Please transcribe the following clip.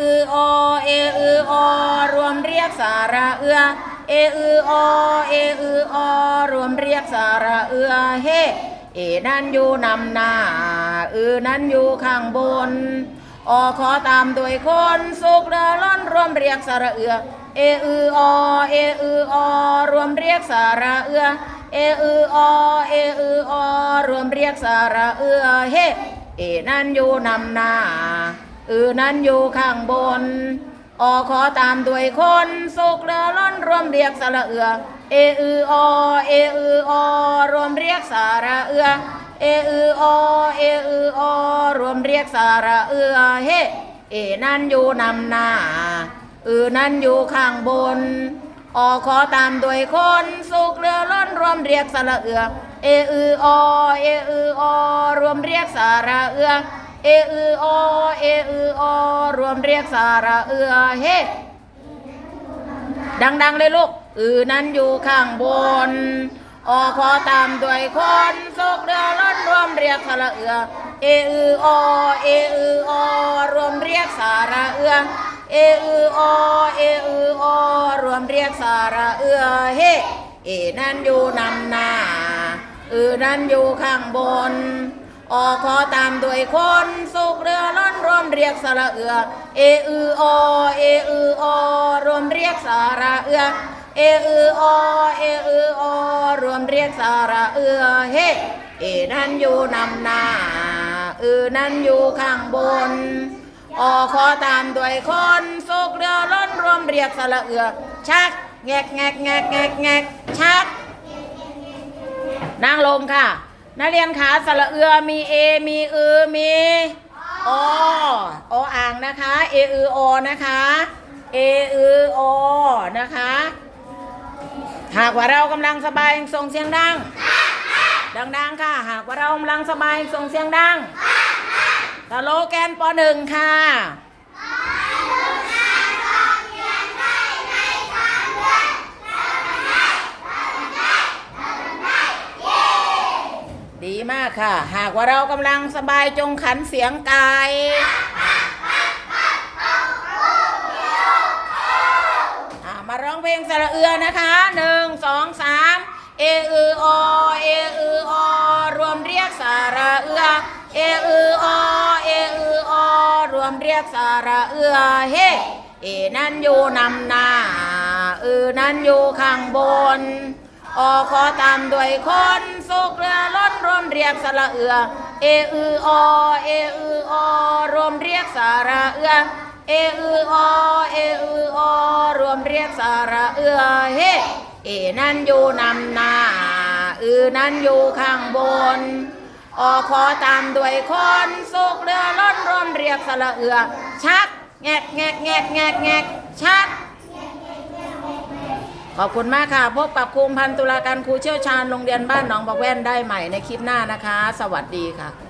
อืออเออืออรวมเรียกสาระเอือเออืออเออืออรวมเรียกสาระเอือเฮเอนั้นอยู่นำหน้าอือนั้นอยู่ข้างบนอขอตามด้วยคนสุขเรือล้นรวมเรียกสาระเอือเออืออเออืออรวมเรียกสาระเอือเออืออเออืออรวมเรียกสาระเอือเฮเอนั้นอยู่นำหน้า อือนั้นอยู่ข้างบนอขอตามด้วยคนสุขเรือล้นรวมเรียกสาระเอือ เออืออเออืออรวมเรียกสาระเอือ เออืออเออืออรวมเรียกสาระเอือ เฮ เอนั้นอยู่นำหน้าอือนั้นอยู่ข้างบนอขอตามด้วยคนสุขเรือล้นรวมเรียกสาระเอือ เออืออเออืออรวมเรียกสาระเอือ เออืออเออืออรวมเรียกสาระเอือเฮดัง ๆ เลยลูก อือนั้นอยู่ข้างบนอขอตามด้วยคนสุกเรือล้นรวมเรียกสาระเอือ เออืออเออืออรวมเรียกสาระเอือ เออืออเออืออรวมเรียกสาระเอือเฮเอนั้นอยู่นำหน้า อือนั้นอยู่ข้างบน อขอตามด้วยคนสุกเรือล้นรวมเรียกสาระเอือ เออืออเออืออรวมเรียกสาระเอือ เออืออเออืออรวมเรียกสาระเอือ เฮ เอนั้นอยู่นำหน้าเอือนั้นอยู่ข้างบน อขอตามด้วยคนสุกเรือล้นรวมเรียกสาระเอือ ชักแงกแงกแงกแงกแงกชักนั่งลงค่ะ นักเรียนขาสระเอือมีเอมีอือมีอออ่างนะคะเออืออนะคะเออืออนะคะ หากว่าเรากำลังสบายส่งเสียงดัง ดังๆค่ะ หากว่าเรากำลังสบายส่งเสียงดังสโลแกนปหนึ่งค่ะ ดีมากค่ะ หากว่าเรากำลังสบายจงขันเสียงไก่อ่ามาร้องเพลงสระเอือนะคะหนึ่งสองสามเออืออเออืออรวมเรียกสระเอือเออืออเออืออรวมเรียกสระเอือเฮเอนั้นอยู่นำหน้าอือนั้นอยู่ข้างบนอขอตามด้วยคนสุกเรือ กสระเอือ เออืออเออืออรวมเรียกสาระเอือ เออืออเออืออรวมเรียกสาระเอือ เฮ เอนั้นอยู่นำหน้า อือนั้นอยู่ข้างบนอขอตามด้วยคนสุกเรือล้นรวมเรียกสระเอือ ชักแงกแงกแงกแงกแงกชัก อบคุณมากค่ะ พบกับครูพันตุลาการครูเชี่ยวชาญโรงเรียนบ้านหนองบอกแว่นได้ใหม่ในคลิปหน้านะคะ สวัสดีค่ะ